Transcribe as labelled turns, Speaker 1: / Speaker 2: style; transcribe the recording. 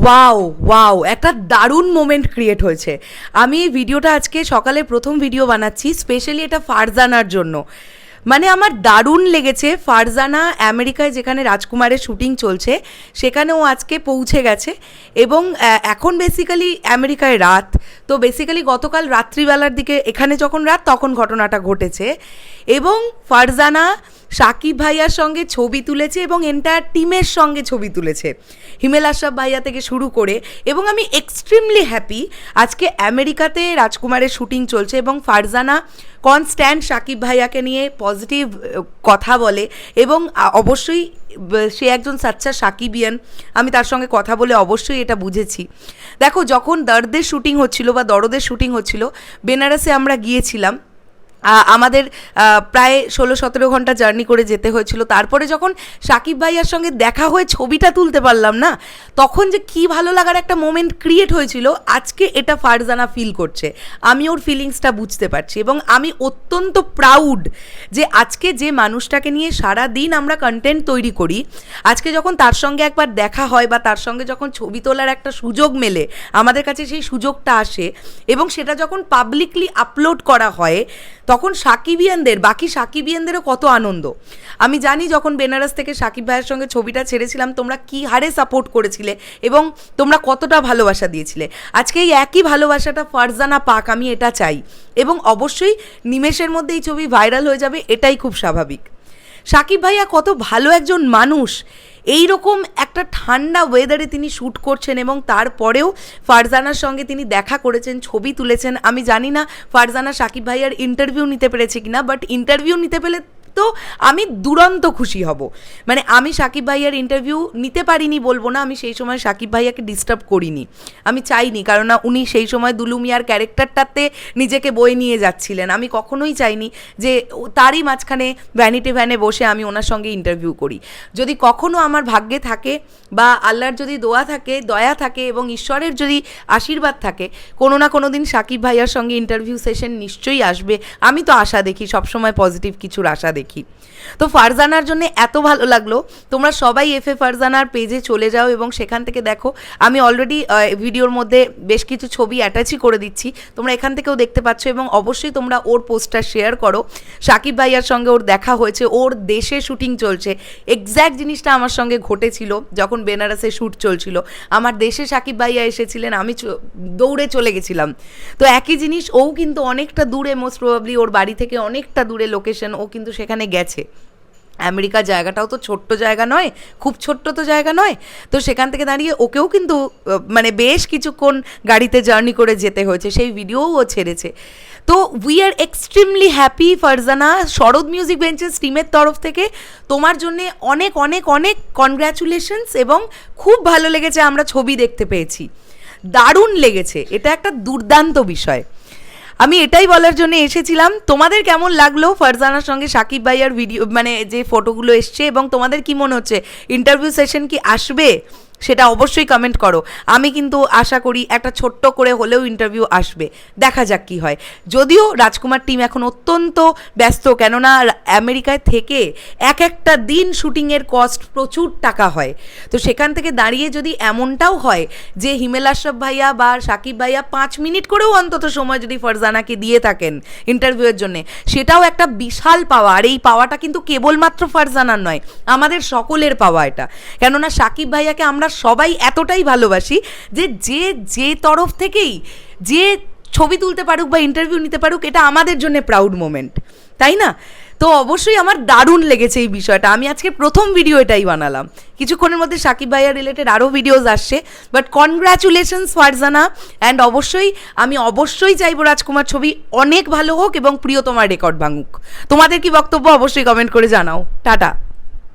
Speaker 1: Wow wow একটা দারুণ moment create হয়েছে। আমি এই ভিডিওটা আজকে সকালে প্রথম ভিডিও বানাচ্ছি স্পেশালি এটা ফারজানার জন্য। মানে আমার দারুণ লেগেছে, ফারজানা আমেরিকায় যেখানে রাজকুমারের শুটিং চলছে সেখানে ও আজকে পৌঁছে গেছে এবং এখন বেসিক্যালি আমেরিকায় রাত। তো বেসিক্যালি গতকাল রাত্রিবেলার দিকে, এখানে যখন রাত, তখন ঘটনাটা ঘটেছে। এবং ফারজানা সাকিব ভাইয়ার সঙ্গে ছবি তুলেছে এবং এন্টায়ার টিমের সঙ্গে ছবি তুলেছে। হিমেল আশরাফ ভাইয়া থেকে শুরু করে এবং আমি এক্সট্রিমলি হ্যাপি আজকে আমেরিকাতে রাজকুমারের শুটিং চলছে এবং ফারজানা কনস্ট্যান্ট সাকিব ভাইয়াকে নিয়ে পজিটিভ কথা বলে এবং অবশ্যই সে একজন সাচ্চা সাকিবিয়ান, আমি তার সঙ্গে কথা বলে অবশ্যই এটা বুঝেছি। দেখো, যখন দর্দের শুটিং হচ্ছিল বা দরদের শুটিং হচ্ছিল, বেনারসে আমরা গিয়েছিলাম আমাদের প্রায় ষোলো সতেরো ঘণ্টা জার্নি করে যেতে হয়েছিল। তারপরে যখন সাকিব ভাইয়ার সঙ্গে দেখা হয়ে ছবিটা তুলতে পারলাম না, তখন যে কি ভালো লাগার একটা মোমেন্ট ক্রিয়েট হয়েছিল, আজকে এটা ফারজানা ফিল করছে। আমি ওর ফিলিংসটা বুঝতে পারছি এবং আমি অত্যন্ত প্রাউড যে আজকে যে মানুষটাকে নিয়ে সারা দিন আমরা কন্টেন্ট তৈরি করি, আজকে যখন তার সঙ্গে একবার দেখা হয় বা তার সঙ্গে যখন ছবি তোলার একটা সুযোগ মেলে, আমাদের কাছে সেই সুযোগটা আসে এবং সেটা যখন পাবলিকলি আপলোড করা হয় তখন সাকিবিয়ানদের, বাকি সাকিবিয়ানদেরও কত আনন্দ। আমি জানি যখন বেনারস থেকে সাকিব ভাইয়ের সঙ্গে ছবিটা ছেড়েছিলাম, তোমরা কি হারে সাপোর্ট করেছিলে এবং তোমরা কতটা ভালোবাসা দিয়েছিলে। আজকে এই একই ভালোবাসাটা ফারজানা পাক, আমি এটা চাই। এবং অবশ্যই নিমেষের মধ্যে এই ছবি ভাইরাল হয়ে যাবে, এটাই খুব স্বাভাবিক। সাকিব ভাইয়া কত ভালো একজন মানুষ। এই রকম একটা ঠান্ডা ওয়েদারে তিনি শ্যুট করছেন এবং তারপরেও ফারজানার সঙ্গে তিনি দেখা করেছেন, ছবি তুলেছেন। আমি জানি না ফারজানা সাকিব ভাইয়ার ইন্টারভিউ নিতে পেরেছে কিনা বাট ইন্টারভিউ নিতে পেলে তো আমি দুরন্ত খুশি হব। মানে আমি সাকিব ভাইয়ার ইন্টারভিউ নিতে পারিনি বলব না, আমি সেই সময় সাকিব ভাইয়াকে ডিস্টার্ব করিনি। আমি চাইনি কারণ না উনি সেই সময় দুলুমিয়ার ক্যারেক্টারটাতে নিজেকে বয়ে নিয়ে যাচ্ছিলেন। আমি কখনোই চাইনি যে তারই মাঝখানে ভ্যানিটি ভ্যানে বসে আমি ওনার সঙ্গে ইন্টারভিউ করি। যদি কখনো আমার ভাগ্যে থাকে বা আল্লাহর যদি দোয়া থাকে, দয়া থাকে এবং ঈশ্বরের যদি আশীর্বাদ থাকে, কোনো না কোনো দিন সাকিব ভাইয়ার সঙ্গে ইন্টারভিউ সেশন নিশ্চয়ই আসবে। আমি তো আশা দেখি, সবসময় পজিটিভ কিছুর আশা দেখি। তো ফারজানার জন্য এত ভালো লাগল। তোমরা সবাই এফ এ ফারজানার পেজে চলে যাও এবং সেখান থেকে দেখো, আমি অলরেডি ভিডিওর মধ্যে বেশ কিছু ছবি অ্যাটাচই করে দিচ্ছি। তোমরা এখান থেকেও দেখতে পাচ্ছ এবং অবশ্যই তোমরা ওর পোস্টটা শেয়ার করো। সাকিব ভাইয়ার সঙ্গে ওর দেখা হয়েছে, ওর দেশে শুটিং চলছে। এক্স্যাক্ট জিনিসটা আমার সঙ্গে ঘটেছিল যখন বেনারসে শ্যুট চলছিল। আমার দেশে সাকিব ভাইয়া এসেছিলেন, আমি দৌড়ে চলে গেছিলাম। তো একই জিনিস, ও কিন্তু অনেকটা দূরে মোস্ট প্রবাবলি ওর বাড়ি থেকে অনেকটা দূরে লোকেশন ও কিন্তু সেখানে গেছে। আমেরিকা জায়গাটাও তো ছোট্ট জায়গা নয়, খুব ছোট্ট তো জায়গা নয়। তো সেখান থেকে দাঁড়িয়ে ওকেও কিন্তু মানে বেশ কিছুক্ষণ গাড়িতে জার্নি করে যেতে হয়েছে, সেই ভিডিওও ও ছেড়েছে। তো we are extremely happy Farzana. Sharat music benches টিমের তরফ থেকে তোমার জন্যে অনেক অনেক অনেক কনগ্র্যাচুলেশনস এবং খুব ভালো লেগেছে, আমরা ছবি দেখতে পেয়েছি। দারুণ লেগেছে। এটা একটা দুর্দান্ত বিষয়। আমি এটাই বলার জন্য এসেছিলাম, তোমাদের কেমন লাগল ফারজানার সঙ্গে সাকিব ভাইয়ার ভিডিও মানে যে ফটোগুলো এসছে এবং তোমাদের কি মনে হচ্ছে? ইন্টারভিউ সেশন কি আসবে? সেটা অবশ্যই কমেন্ট করো। আমি কিন্তু আশা করি একটা ছোট্ট করে হলেও ইন্টারভিউ আসবে। দেখা যাক কি হয়। যদিও রাজকুমার টিম এখন অত্যন্ত ব্যস্ত, কেননা আমেরিকায় থেকে এক একটা দিন শুটিংয়ের কস্ট প্রচুর টাকা হয়। তো সেখান থেকে দাঁড়িয়ে যদি এমনটাও হয় যে হিমেল আশরাফ ভাইয়া বা সাকিব ভাইয়া পাঁচ মিনিট করেও অন্তত সময় যদি ফারজানাকে দিয়ে থাকেন ইন্টারভিউয়ের জন্য, সেটাও একটা বিশাল পাওয়া। আর এই পাওয়াটা কিন্তু কেবলমাত্র ফারজানার নয়, আমাদের সকলের পাওয়া এটা। কেননা সাকিব ভাইয়াকে আমরা সবাই এতটাই ভালোবাসি যে যে যে তরফ থেকেই যে ছবি তুলতে পারুক বা ইন্টারভিউ নিতে পারুক, এটা আমাদের জন্য প্রাউড মোমেন্ট তাই না? তো অবশ্যই আমার দারুণ লেগেছে এই বিষয়টা। আমি আজকে প্রথম ভিডিও এটাই বানালাম। কিছুক্ষণের মধ্যে সাকিব ভাইয়া রিলেটেড আরও ভিডিওস আসছে। But congratulations Farzana. অ্যান্ড অবশ্যই, আমি অবশ্যই চাইব রাজকুমার ছবি অনেক ভালো হোক এবং প্রিয় তোমার রেকর্ড ভাঙুক। তোমাদের কি বক্তব্য অবশ্যই কমেন্ট করে জানাও। টাটা।